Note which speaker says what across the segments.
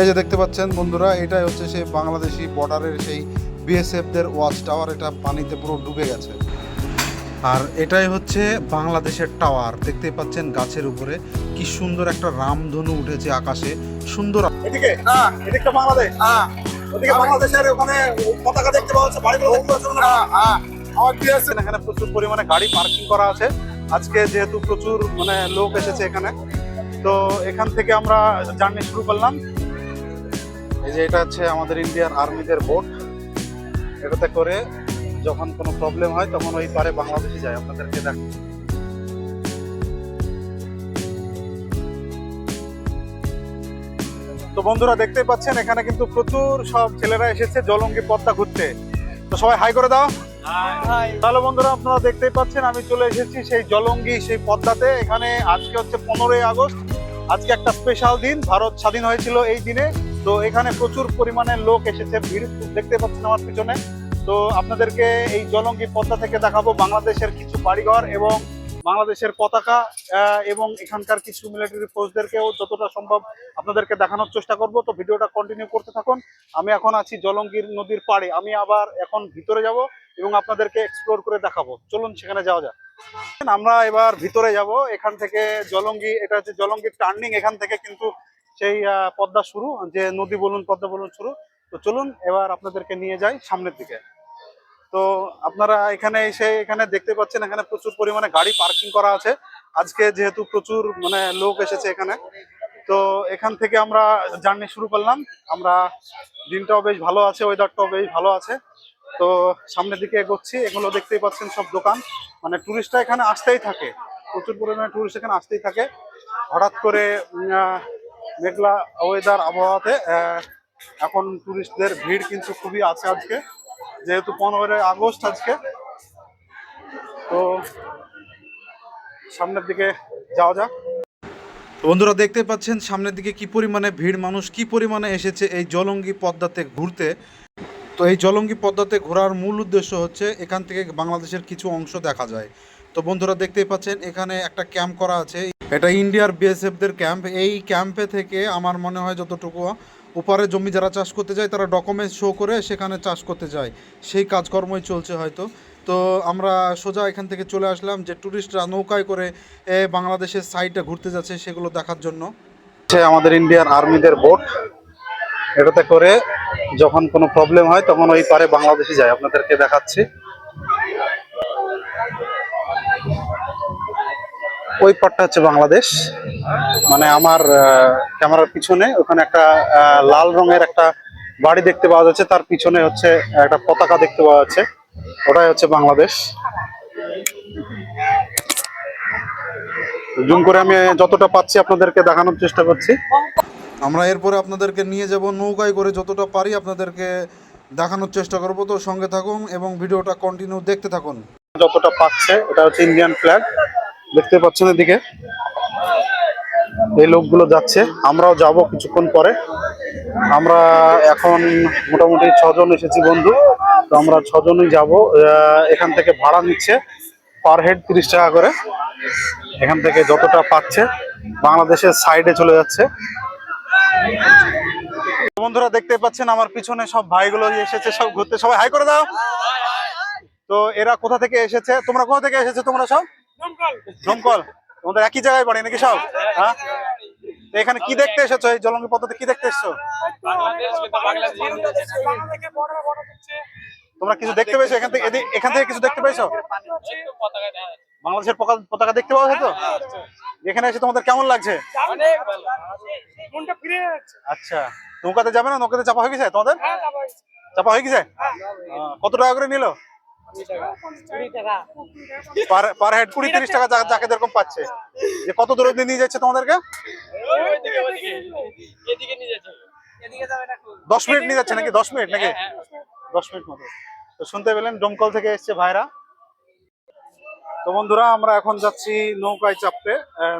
Speaker 1: এই যে দেখতে পাচ্ছেন বন্ধুরা এটাই হচ্ছে সেই বাংলাদেশি বর্ডারের সেই বিএসএফদের ওয়াচ টাওয়ার এটা পানিতে পুরো ডুবে গেছে। আর এটাই হচ্ছে বাংলাদেশের টাওয়ার দেখতে পাচ্ছেন গাছের উপরে। কি সুন্দর একটা রামধনু উঠেছে আকাশে সুন্দর
Speaker 2: এদিকে হ্যাঁ এদিকটা বাংলাদেশ হ্যাঁ ওদিকে বাংলাদেশের ওখানে পতাকা দেখতে পাওয়া যাচ্ছে বাড়িগুলো দেখতে হ্যাঁ হ্যাঁ আমার আসছে
Speaker 1: এখানে প্রচুর পরিমাণে গাড়ি পার্কিং করা আছে। আজকে যেহেতু প্রচুর মানে লোক এসেছে এখানে তো এখান থেকে আমরা জার্নি শুরু করলাম। এই যে এটা হচ্ছে আমাদের ইন্ডিয়ান আর্মিদের বোট এটাতে করে যখন কোনো প্রবলেম হয় তখন ওই পারে বাংলাদেশে যায়। আপনাদেরকে দেখ তো বন্ধুরা দেখতেই পাচ্ছেন এখানে কিন্তু প্রচুর সব ছেলেরা এসেছে জলঙ্গি পদ্মা ঘুরতে। তো সবাই হাই করে দাও। তাহলে বন্ধুরা আপনারা দেখতেই পাচ্ছেন আমি চলে এসেছি সেই জলঙ্গি সেই পদ্মাতে এখানে আজকে হচ্ছে পনেরোই আগস্ট। আজকে একটা স্পেশাল দিন ভারত স্বাধীন হয়েছিল এই দিনে। তো এখানে প্রচুর পরিমাণে লোক এসেছে, ভিড় দেখতে পাচ্ছেন আমার পিছনে। তো আপনাদেরকে এই জলঙ্গি পদ্মা থেকে দেখাবো বাংলাদেশের কিছু বাড়িঘর এবং বাংলাদেশের পতাকা এবং এখানকার কিছু মিলিটারি ফোর্সদেরকেও যতটা সম্ভব আপনাদেরকে দেখানোর চেষ্টা করব। তো ভিডিওটা কন্টিনিউ করতে থাকুন। আমি এখন আছি জলঙ্গির নদীর পাড়ে। আমি আবার এখন ভিতরে যাব এবং আপনাদেরকে এক্সপ্লোর করে দেখাবো। চলুন সেখানে যাওয়া যাক। আমরা এবার ভিতরে যাব। এখান থেকে জলঙ্গি, এটা হচ্ছে জলঙ্গির টার্নিং এখান থেকে কিন্তু সেই পদ্মা শুরু, যে নদী বলুন, পদ্মা বলুন শুরু। তো চলুন, এবার আপনাদেরকে নিয়ে যাই সামনের দিকে। তো আপনারা এখানে এসে এখানে দেখতে পাচ্ছেন, এখানে প্রচুর পরিমাণে গাড়ি পার্কিং করা আছে। আজকে যেহেতু প্রচুর মানে লোক এসেছে এখানে। তো এখান থেকে আমরা জার্নি শুরু করলাম। আমরা দিনটাও বেশ ভালো আছে ওয়েদারটাও বেশ ভালো আছে। তো সামনের দিকে এগোচ্ছি। এগুলো দেখতেই পাচ্ছেন সব দোকান। মানে টুরিস্টরা এখানে আসতেই থাকে। প্রচুর পরিমাণে টুরিস্ট এখানে আসতেই থাকে। হঠাৎ করে মেঘলা ওয়েদার আবহাওয়াতে এখন টুরিস্টদের ভিড় কিন্তু খুবই আছে আজকে, যেহেতু পনেরোই আগস্ট আজকে। তো সামনের দিকে যাওয়া যাক। বন্ধুরা দেখতে পাচ্ছেন সামনের দিকে কি পরিমাণে ভিড়, মানুষ কি পরিমাণে এসেছে এই জলঙ্গি পদ্মাতে ঘুরতে। তো এই জলঙ্গি পদ্মাতে ঘোরার মূল উদ্দেশ্য হচ্ছে এখান থেকে বাংলাদেশের কিছু অংশ দেখা যায়। তো বন্ধুরা দেখতেই পাচ্ছেন, এখানে একটা ক্যাম্প করা আছে। এটা ইন্ডিয়ার বিএসএফদের ক্যাম্প এই ক্যাম্পে থেকে আমার মনে হয় যতটুকু ওপারে জমি যারা চাষ করতে যায়, তারা ডকুমেন্টস শো করে সেখানে চাষ করতে যায়। সেই কাজকর্মই চলছে হয়তো। তো আমরা সোজা এখান থেকে চলে আসলাম যে ট্যুরিস্টরা নৌকায় করে বাংলাদেশের সাইডে ঘুরতে যাচ্ছে সেগুলো দেখার জন্য। আমাদের ইন্ডিয়ান আর্মিদের বোট এটাতে করে যখন কোনো প্রবলেম হয়, তখন ওই পারে বাংলাদেশে যায়। আপনাদেরকে দেখাচ্ছি। ওই পারটা হচ্ছে বাংলাদেশ। মানে আমার ক্যামেরার পিছনে ওখানে একটা লাল রঙের একটা বাড়ি দেখতে পাওয়া যাচ্ছে। তার পিছনে হচ্ছে একটা পতাকা দেখতে পাওয়া যাচ্ছে। ওটাই হচ্ছে বাংলাদেশ। জুম করে আমি যতটা পাচ্ছি আপনাদেরকে দেখানোর চেষ্টা করছি। আমরা এরপরে আপনাদেরকে নিয়ে যাব নৌকায় করে যতটা পারি আপনাদেরকে দেখানোর চেষ্টা করব। তো সঙ্গে থাকুন এবং ভিডিওটা কন্টিনিউ দেখতে থাকুন। যতটা পাচ্ছে এটা হচ্ছে ইন্ডিয়ান ফ্ল্যাগ দেখতে পাচ্ছেন এদিকে? এই লোকগুলো যাচ্ছে। আমরাও যাব কিছুক্ষণ পরে। আমরা এখন মোটামুটি ছজন এসেছি বন্ধু। তো আমরা ছজনই যাব। এখান থেকে ভাড়া নিচ্ছে পার হেড তিরিশ টাকা করে। এখান থেকে যতটা পাচ্ছে বাংলাদেশের সাইডে চলে যাচ্ছে। বন্ধুরা দেখতে পাচ্ছেন আমার পিছনে সব ভাইগুলো এসেছে, সব ঘুরতে। সবাই হাই করে দাও। তো এরা কোথা থেকে এসেছে? তোমরা কোথা থেকে এসেছে? তোমরা সব? দমকল তোমাদের একই জায়গায় বাড়ি নাকি সব? হ্যাঁ এখানে কি দেখতে এসেছ? এই জলঙ্গি পদ্ধতি কি দেখতে এসেছ? তোমরা কিছু দেখতে পেয়েছ? এখান থেকে এখান থেকে কিছু দেখতে পেয়েছ? বাংলাদেশের পকা- পতাকা দেখতে পাওয়া তো? এখানে এসে তোমাদের কেমন লাগছে? আচ্ছা। নৌকাতে যাবে না? নৌকাতে চাপা হয়ে গেছে? তোমাদের? চাপা হয়ে গেছে। কত টাকা করে নিল? পার হেড কুড়ি তিরিশ টাকা যাকে যেরকম পাচ্ছে। যে কত দূর অব্দি নিয়ে যাচ্ছে তোমাদেরকে? দশ মিনিট নিয়ে যাচ্ছে নাকি? দশ মিনিট নাকি? দশ মিনিট মতো। তো শুনতে পেলেন, ডোমকল থেকে এসছে ভাইরা। তো বন্ধুরা, আমরা এখন যাচ্ছি নৌকায় চাপতে।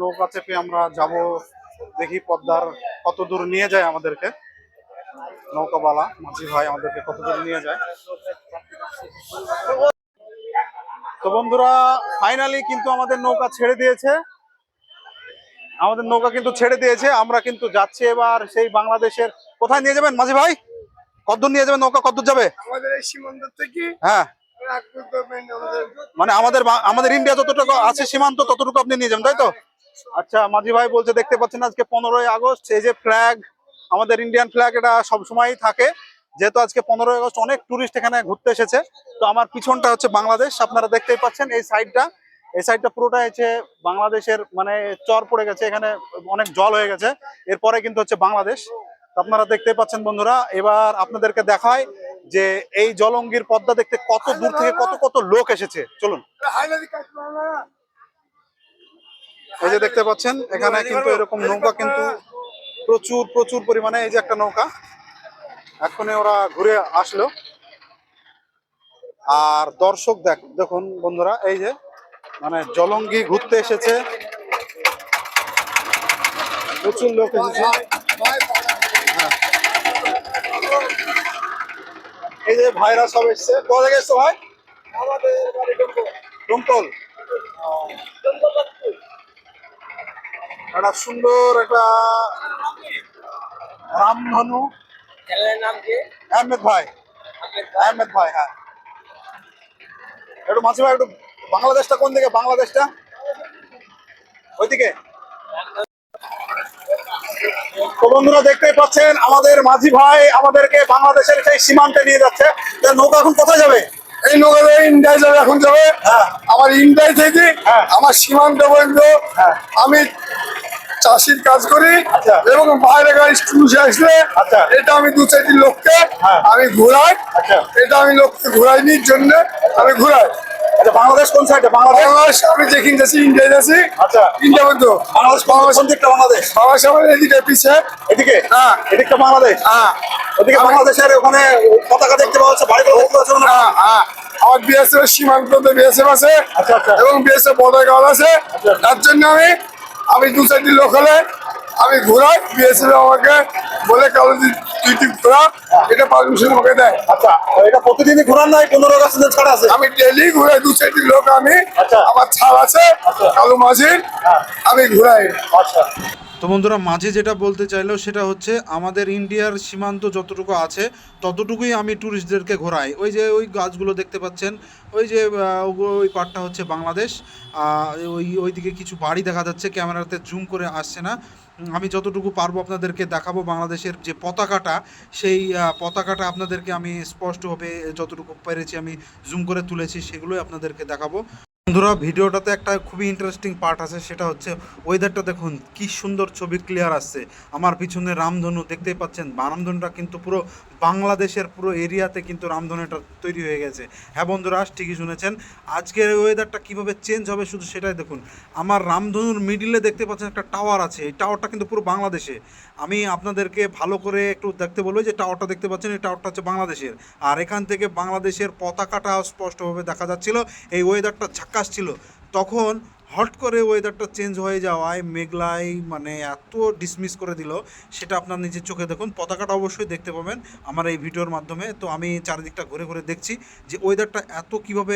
Speaker 1: নৌকা চেপে আমরা যাব দেখি পদ্মার কত দূর নিয়ে যায় আমাদেরকে। নৌকাওয়ালা মাঝি ভাই আমাদেরকে কত দূর নিয়ে যায়। তো বন্ধুরা ফাইনালি কিন্তু আমাদের নৌকা ছেড়ে দিয়েছে।
Speaker 3: আমাদের নৌকা কিন্তু ছেড়ে দিয়েছে। আমরা কিন্তু যাচ্ছি এবার সেই বাংলাদেশের কোথায় নিয়ে যাবেন মাঝি ভাই? কদ্দূর নিয়ে যাবেন নৌকা? কদ্দূর যাবে?
Speaker 2: আমাদের এই সীমান্ত থেকে
Speaker 3: হ্যাঁ। মানে আমাদের আমাদের ইন্ডিয়া যতটুকু আছে সীমান্ত ততটুকু আপনি নিয়ে যাবেন তাই তো? আচ্ছা মাঝি ভাই বলছে দেখতে পাচ্ছেন আজকে পনেরোই আগস্ট এই যে ফ্ল্যাগ আমাদের ইন্ডিয়ান ফ্ল্যাগ এটা সবসময়ই থাকে। যেহেতু আজকে পনেরোই আগস্ট অনেক টুরিস্ট এখানে ঘুরতে এসেছে, তো আমার পিছনটা হচ্ছে বাংলাদেশ। আপনারা দেখতেই পাচ্ছেন এই সাইডটা এই সাইডটা পুরোটা হচ্ছে বাংলাদেশের মানে চর পড়ে গেছে, এখানে অনেক জল হয়ে গেছে। এরপরে কিন্তু হচ্ছে বাংলাদেশ। আপনারা দেখতেই পাচ্ছেন বন্ধুরা, এবার আপনাদেরকে দেখায় যে এই জলঙ্গির পদ্মা দেখতে কত দূর থেকে কত কত লোক এসেছে। চলুন। এই যে দেখতে পাচ্ছেন, এখানে কিন্তু এরকম নৌকা কিন্তু প্রচুর প্রচুর পরিমাণে এই যে একটা নৌকা। এখনই ওরা ঘুরে আসলো। আর দর্শক দেখ, দেখুন বন্ধুরা, এই যে মানে জলঙ্গি ঘুরতে এসেছে। প্রচুর লোক এসেছে। হ্যাঁ। এই যে ভাইরা সব এসছে। কোথা থেকে এসছো ভাই? ডুমকল। একটা সুন্দর একটা রামধনু
Speaker 4: চ্যানেলের নাম কি?
Speaker 3: আহমেদ ভাই। আহমেদ ভাই। হ্যাঁ। একটু মাসি ভাই একটু বাংলাদেশটা কোন দিকে? বাংলাদেশটা? ওইদিকে। তো বন্ধুরা দেখতেই পাচ্ছেন আমাদের মাঝি ভাই আমাদেরকে বাংলাদেশের সেই সীমান্তে নিয়ে যাচ্ছে। তো নৌকা এখন কোথায় যাবে?
Speaker 2: এই নৌকাতে ইন্ডিয়ায় যাবে এখন যাবে।
Speaker 3: হ্যাঁ।
Speaker 2: আমার ইন্ডিয়ায় থেকে
Speaker 3: হ্যাঁ।
Speaker 2: আমার সীমান্ত পর্যন্ত
Speaker 3: হ্যাঁ।
Speaker 2: আমি চাষির কাজ করি। এবং বাইরে গাড়ি স্টুডেন্ট আসলে
Speaker 3: আচ্ছা।
Speaker 2: এটা আমি দু চারটি লোককে
Speaker 3: হ্যাঁ।
Speaker 2: আমি ঘুরাই
Speaker 3: আচ্ছা।
Speaker 2: এটা আমি লোককে ঘুরাই নির জন্য আমি ঘুরাই
Speaker 3: আচ্ছা বাংলাদেশ কোন সাইডে বাংলাদেশ
Speaker 2: আমি যেখানে যাচ্ছি
Speaker 3: আচ্ছা।
Speaker 2: ইন্ডিয়া
Speaker 3: বাংলাদেশ কোন দিকটা বাংলাদেশ
Speaker 2: বাংলাদেশ আমার এদিকে
Speaker 3: এদিকে
Speaker 2: হ্যাঁ।
Speaker 3: এদিকটা বাংলাদেশ
Speaker 2: হ্যাঁ
Speaker 3: ওদিকে বাংলাদেশের ওখানে পতাকা দেখতে পাওয়া যাচ্ছে বাড়িগুলো দেখতে পাওয়া যাচ্ছে
Speaker 2: হ্যাঁ, হ্যাঁ। আমার বিএসএফ সীমান্ত বিএসএফ আছে। এবং বিএসএফ পতাকা আছে। তার জন্য আমি আমি দু চারটি লোক হলে আমি ঘোরাই বিএসএফ আমাকে বলে কালো তুই তুই ঘোরা এটা পারমিশন আমাকে দেয়
Speaker 3: আচ্ছা এটা প্রতিদিনই ঘোরার নাই পনেরো আগস্ট দিন ছাড় আছে
Speaker 2: আমি ডেলি ঘুরাই দু চারটি লোক আমি
Speaker 3: আচ্ছা।
Speaker 2: আমার ছাড় আছে
Speaker 3: আচ্ছা।
Speaker 2: কালো মাঝির
Speaker 3: হ্যাঁ।
Speaker 2: আমি ঘুরাই
Speaker 3: আচ্ছা
Speaker 1: তো বন্ধুরা, মাঝে যেটা বলতে চাইলো সেটা হচ্ছে, আমাদের ইন্ডিয়ার সীমান্ত যতটুকু আছে, ততটুকুই আমি ট্যুরিস্টদেরকে ঘোরাই। ওই যে ওই গাছগুলো দেখতে পাচ্ছেন, ওই যে ওই পার্টটা হচ্ছে বাংলাদেশ। ওই, ওইদিকে কিছু বাড়ি দেখা যাচ্ছে, ক্যামেরাতে জুম করে আসছে না। আমি যতটুকু পারব আপনাদেরকে দেখাবো বাংলাদেশের যে পতাকাটা, সেই পতাকাটা আপনাদেরকে আমি স্পষ্টভাবে যতটুকু পেরেছি, আমি জুম করে তুলেছি, সেগুলোই আপনাদেরকে দেখাবো। বন্ধুরা, ভিডিওটাতে একটা খুবই ইন্টারেস্টিং পার্ট আছে, সেটা হচ্ছে ওয়েদারটা দেখুন, কি সুন্দর ছবি ক্লিয়ার আসছে। আমার পিছনে রামধনু, দেখতেই পাচ্ছেন? রামধনুটা কিন্তু পুরো বাংলাদেশের পুরো এরিয়াতে কিন্তু রামধনুটা তৈরি হয়ে গেছে। হ্যাঁ বন্ধুরা ঠিকই শুনেছেন। আজকের ওয়েদারটা কীভাবে চেঞ্জ হবে শুধু সেটাই দেখুন। আমার রামধনুর মিডিলে দেখতে পাচ্ছেন একটা টাওয়ার আছে। এই টাওয়ারটা কিন্তু পুরো বাংলাদেশে। আমি আপনাদেরকে ভালো করে একটু দেখতে বলব যে টাওয়ারটা দেখতে পাচ্ছেন, এই টাওয়ারটা হচ্ছে বাংলাদেশের। আর এখান থেকে বাংলাদেশের পতাকাটা স্পষ্টভাবে দেখা যাচ্ছিল, এই ওয়েদারটা ঝাক্কাস ছিল। তখন হট করে ওয়েদারটা চেঞ্জ হয়ে যাওয়ায়, মেঘলাই মানে এত ডিসমিস করে দিল, সেটা আপনার নিজের চোখে দেখুন। পতাকাটা অবশ্যই দেখতে পাবেন আমার এই ভিডিওর মাধ্যমে। তো আমি চারিদিকটা ঘুরে ঘুরে দেখছি যে ওয়েদারটা এত কীভাবে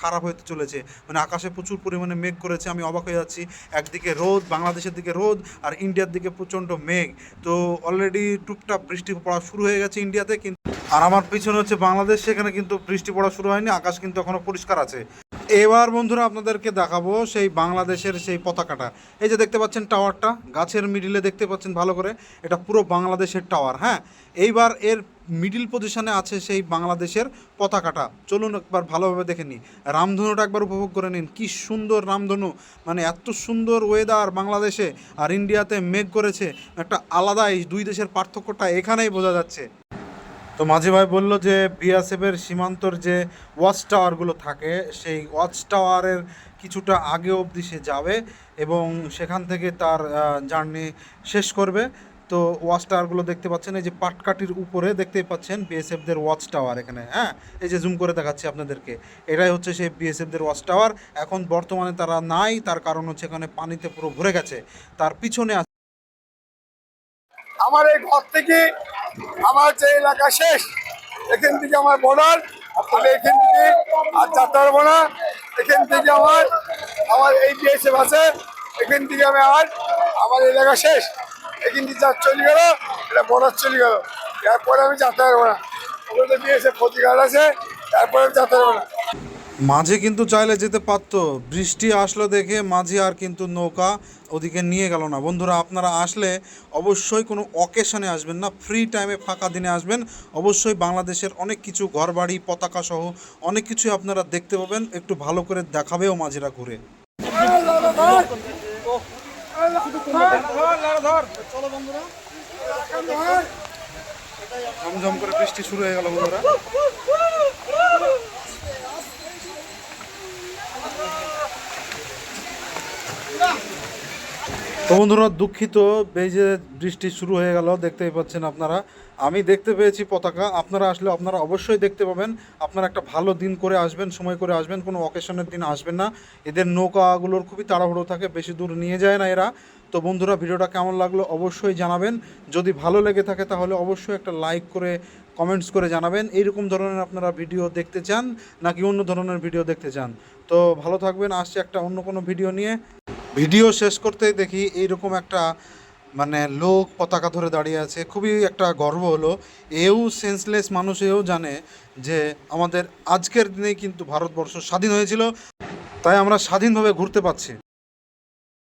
Speaker 1: খারাপ হতে চলেছে। মানে আকাশে প্রচুর পরিমাণে মেঘ করেছে, আমি অবাক হয়ে যাচ্ছি। একদিকে রোদ, বাংলাদেশের দিকে রোদ আর ইন্ডিয়ার দিকে প্রচণ্ড মেঘ। তো অলরেডি টুপটাপ বৃষ্টি পড়া শুরু হয়ে গেছে ইন্ডিয়াতে কিন্তু আর আমার পিছনে হচ্ছে বাংলাদেশ, সেখানে কিন্তু বৃষ্টি পড়া শুরু হয়নি, আকাশ কিন্তু এখনও পরিষ্কার আছে। এবার বন্ধুরা আপনাদেরকে দেখাবো সেই বাংলাদেশের সেই পতাকাটা। এই যে দেখতে পাচ্ছেন টাওয়ারটা, গাছের মিডিলে দেখতে পাচ্ছেন ভালো করে। এটা পুরো বাংলাদেশের টাওয়ার হ্যাঁ? এইবার এর মিডিল পজিশনে আছে সেই বাংলাদেশের পতাকাটা। চলুন একবার ভালোভাবে দেখে নিই। রামধনুটা একবার উপভোগ করে নিন। কি সুন্দর রামধনু! মানে এত সুন্দর ওয়েদার বাংলাদেশে আর ইন্ডিয়াতে মেঘ করেছে। একটা আলাদাই, দুই দেশের পার্থক্যটা এখানেই বোঝা যাচ্ছে। তো মাঝি ভাই বলল যে বিএসএফের সীমান্তর যে ওয়াচ টাওয়ারগুলো থাকে, সেই ওয়াচ টাওয়ারের কিছুটা আগে অবধি সে যাবে এবং সেখান থেকে তার জার্নি শেষ করবে। তো ওয়াচ টাওয়ারগুলো দেখতে পাচ্ছেন, এই যে পাটকাঠির উপরে দেখতেই পাচ্ছেন বিএসএফদের ওয়াচ টাওয়ার এখানে হ্যাঁ? এই যে জুম করে দেখাচ্ছি আপনাদেরকে। এটাই হচ্ছে সেই বিএসএফদের ওয়াচ টাওয়ার। এখন বর্তমানে তারা নাই, তার কারণ হচ্ছে এখানে পানিতে পুরো ভরে গেছে। তার পিছনে
Speaker 2: আমার এই ঘর থেকে আমার যে এলাকা শেষ, এখান থেকে আমার বর্ডার তাহলে এখান থেকে আর যাত্রা পারব না। এখান থেকে আমার আমার এই বিএসএফ আছে, এখান থেকে আমি আর আমার এলাকা শেষ। এখান থেকে যা চলে গেল, এটা বর্ডার চলে গেল। এরপরে আমি যেতে পারব না। ওখানে বিএসএফ ক্ষতিকার আছে, তারপরে আমি যেতে পারব না।
Speaker 1: মাঝে কিন্তু চাইলে যেতে পারতো। বৃষ্টি আসলো দেখে মাঝে আর কিন্তু নৌকা ওদিকে নিয়ে গেল না। বন্ধুরা, আপনারা আসলে অবশ্যই কোনো অকেশনে আসবেন না ফ্রি টাইমে ফাঁকা দিনে আসবেন। অবশ্যই বাংলাদেশের অনেক কিছু ঘরবাড়ি পতাকা সহ অনেক কিছুই আপনারা দেখতে পাবেন। একটু ভালো করে দেখাবেও মাঝিরা ঘুরে। ঝমঝম করে বৃষ্টি শুরু হয়ে গেল বন্ধুরা। তো বন্ধুরা, দুঃখিত, এই যে বৃষ্টি শুরু হয়ে গেল, দেখতেই পাচ্ছেন আপনারা। আমি দেখতে পেয়েছি পতাকা, আপনারা আসলে আপনারা অবশ্যই দেখতে পাবেন। আপনারা একটা ভালো দিন করে আসবেন, সময় করে আসবেন, কোনো অকেশনের দিন আসবেন না। এদের নৌকাগুলোর খুবই তাড়াহুড়ো থাকে, বেশি দূর নিয়ে যায় না এরা। তো বন্ধুরা, ভিডিওটা কেমন লাগল অবশ্যই জানাবেন। যদি ভালো লেগে থাকে তাহলে অবশ্যই একটা লাইক করে কমেন্টস করে জানাবেন। এইরকম ধরনের আপনারা ভিডিও দেখতে চান, নাকি অন্য ধরনের ভিডিও দেখতে চান? তো ভালো থাকবেন, আসছে একটা অন্য কোনো ভিডিও নিয়ে। ভিডিও শেষ করতেই দেখি এইরকম একটা মানে লোক পতাকা ধরে দাঁড়িয়ে আছে। খুবই একটা গর্ব হলো। এও সেন্সলেস মানুষ এও জানে যে আমাদের আজকের দিনেই কিন্তু ভারতবর্ষ স্বাধীন হয়েছিল। তাই আমরা স্বাধীনভাবে ঘুরতে পাচ্ছি